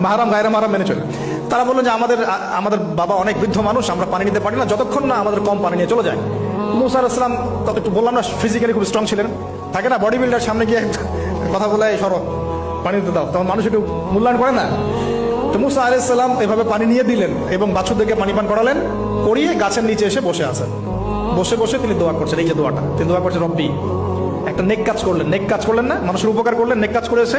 মাহারাম, গায়রা মাহারাম মেনে চলে। তারা বলল যে আমাদের আমাদের বাবা অনেক বৃদ্ধ মানুষ, আমরা পানি নিতে পারি না, যতক্ষণ না আমাদের কম পানি নিয়ে চলে যায়। মুসা আলাইসলাম তত একটু বললাম না ফিজিক্যালি খুব স্ট্রং ছিলেন। থাকে না বডি বিল্ডার সামনে গিয়ে কথা বলে, "এই সরো, পানি দিতে দাও। তখন মানুষ একটু মূল্যায়ন করে না। তো মুসা আলাইসাল্লাম এভাবে পানি নিয়ে দিলেন এবং বাছুরদেরকে পানি পান করালেন, করিয়ে গাছের নিচে এসে বসে আছেন। বসে বসে তিনি দোয়া করছেন, এই যে দোয়াটা। তিনি দোয়া করছেন, রব্বি, একটা নেক কাজ করলেন, নেক কাজ করলেন না, মানুষের উপকার করলেন, নেক কাজ করে এসে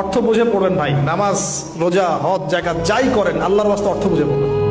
অর্থ বুঝে পড়বেন ভাই। নামাজ, রোজা, হজ জায়গা যাই করেন, আল্লাহর বাস্তে অর্থ বুঝে পড়বেন।